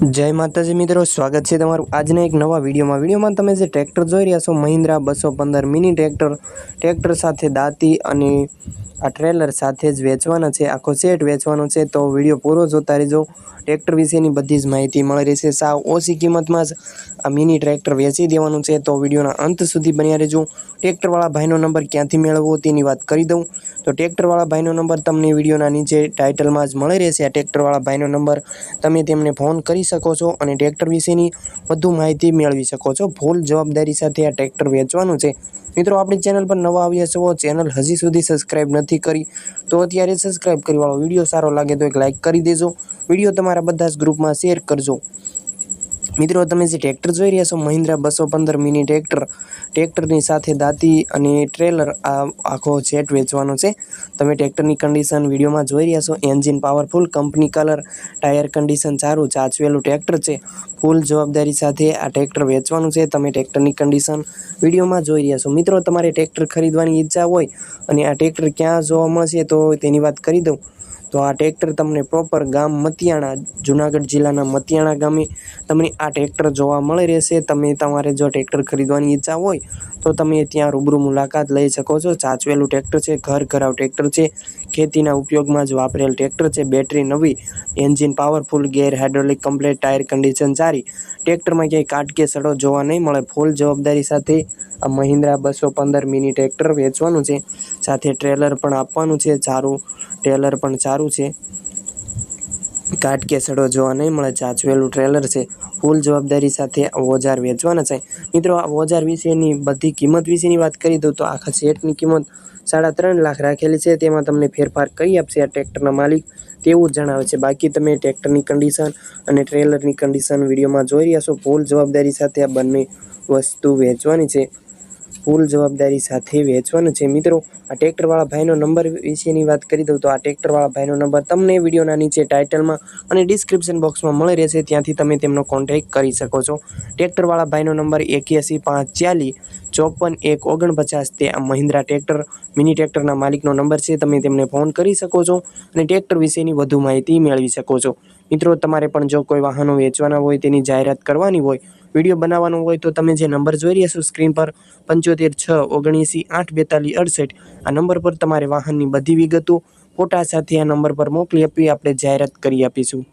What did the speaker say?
જય માતાજી મિત્રો, સ્વાગત છે તમારું આજના એક નવા વિડીયોમાં. વિડીયોમાં તમે જે ટ્રેક્ટર જોઈ રહ્યા છો, મહિન્દ્રા બસો પંદર મિની ટ્રેક્ટર ટ્રેક્ટર સાથે દાંતી અને આ ટ્રેલર સાથે જ વેચવાના છે, આખો સેટ વેચવાનો છે, તો વીડિયો પૂરો જોતા રહેજો. ટ્રેક્ટર વિશેની બધી જ માહિતી મળી રહેશે. સાવ ઓછી કિંમતમાં જ આ મિની ટ્રેક્ટર વેચી દેવાનું છે, તો વિડીયોના અંત સુધી બન્યા રહેજો. ટ્રેક્ટરવાળા ભાઈનો નંબર ક્યાંથી મેળવવો તેની વાત કરી દઉં. તો ટ્રેક્ટરવાળા ભાઈનો નંબર તમને વિડીયોના નીચે ટાઇટલમાં જ મળી રહેશે. આ ટ્રેક્ટરવાળા ભાઈનો નંબર તમે તેમને ફોન કરી શકો છો અને ટ્રેક્ટર વિશેની વધુ માહિતી મેળવી શકો છો. ફૂલ જવાબદારી સાથે આ ટ્રેક્ટર વેચવાનું છે. મિત્રો, આપણી ચેનલ પર નવા આવ્યા છો, ચેનલ હજી સુધી સબસ્ક્રાઈબ નથી કરી, તો અત્યારે સબસ્ક્રાઈબ કરીવાળો વીડિયો સારો લાગે તો એક લાઇક કરી દેજો. વીડિયો તમારા બધા જ ગ્રુપમાં શેર કરજો. મિત્રો, તમે જે ટ્રેક્ટર જોઈ રહ્યા છો, મહિન્દ્રા બસો પંદર મિની ટ્રેક્ટર ટ્રેક્ટરની સાથે દાંતી અને ટ્રેલર આ આખો સેટ વેચવાનો છે. તમે ટ્રેક્ટરની કન્ડિશન વિડીયોમાં જોઈ રહ્યા છો. Engine powerful company colour tyre condition સારું, ચાચવેલું ટ્રેક્ટર છે. ફૂલ જવાબદારી સાથે આ ટ્રેક્ટર વેચવાનું છે. તમે ટ્રેક્ટરની કન્ડિશન વિડીયોમાં જોઈ રહ્યા છો. મિત્રો, તમારે ટ્રેક્ટર ખરીદવાની ઈચ્છા હોય અને આ ટ્રેક્ટર ક્યાં જોવા મળશે તો તેની વાત કરી દઉં. તો આ ટ્રેક્ટર તમને પ્રોપર ગામ મતિયાણા, જુનાગઢ જિલ્લાના મતિયાણા ગામે તમને આ ટ્રેક્ટર જોવા મળી રહેશે. તમે તમારે જો ટ્રેક્ટર ખરીદવાની ઈચ્છા હોય, તો તમે ત્યાં રૂબરૂ મુલાકાત લઈ શકો છો. ચાચવેલું ટ્રેક્ટર છે, ઘર ઘરાવ ટ્રેક્ટર છે. ખેતીના ઉપયોગમાં જ વાપરેલ ટ્રેક્ટર છે. બેટરી નવી, engine powerful, gear hydraulic, complete tyre condition સારી. ટ્રેક્ટરમાં ક્યાંય કાટ કે સડો જોવા નહીં મળે. ફૂલ જવાબદારી સાથે આ મહિન્દ્રા બસો પંદર મિની ટ્રેક્ટર વેચવાનું છે. સાથે ટ્રેલર પણ આપવાનું છે. સારું ટ્રેલર પણ સારું છે. કાટ કે સડો જોવા નહીં મળે. ચાચવેલું ટ્રેલર છે. ફૂલ જવાબદારી સાથે ઓજાર વેચવાના છે. મિત્રો, આ ઓજાર વિશેની બધી કિંમત વિશેની વાત કરી દઉં તો આખા સેટની કિંમત સાડા ત્રણ લાખ રાખેલી છે. તેમાં તમને ફેરફાર કરી આપશે આ ટ્રેક્ટરના માલિક તેવું જણાવે છે. બાકી તમે ટ્રેક્ટરની કન્ડિશન અને ટ્રેલરની કન્ડિશન વિડીયોમાં જોઈ રહ્યા છો. ફૂલ જવાબદારી સાથે આ બંને વસ્તુ વેચવાની છે. ફૂલ જવાબદારી સાથે વેચવાનું છે. મિત્રો, આ ટ્રેક્ટરવાળા ભાઈનો નંબર વિશેની વાત કરી દઉં તો આ ટ્રેક્ટરવાળા ભાઈનો નંબર તમને વિડીયોના નીચે ટાઇટલમાં અને ડિસ્ક્રિપ્શન બોક્સમાં મળી રહેશે. ત્યાંથી તમે તેમનો કોન્ટેક્ટ કરી શકો છો. ટ્રેક્ટરવાળા ભાઈનો નંબર એક્યાસી પાંચ ચાલીસ ચોપન એક ઓગણપચાસ. તે આ મહિન્દ્રા ટ્રેક્ટર, મિની ટ્રેક્ટરના માલિકનો નંબર છે. તમે તેમને ફોન કરી શકો છો અને ટ્રેક્ટર વિશેની વધુ માહિતી મેળવી શકો છો. મિત્રો, તમારે પણ જો કોઈ વાહનો વેચવાના હોય, તેની જાહેરાત કરવાની હોય વીડિયો બનાવવાનો હોય તો તમે જે નંબર જોઈ રહ્યા છો, સ્ક્રીન પર પંચોતેર છ ઓગણએંસી આઠ બેતાલીસ અડસઠ, આ નંબર પર તમારે વાહનની બધી વિગતો ફોટા સાથે આ નંબર પર મોકલી આપી, આપણે જાહેરાત કરી આપીશું.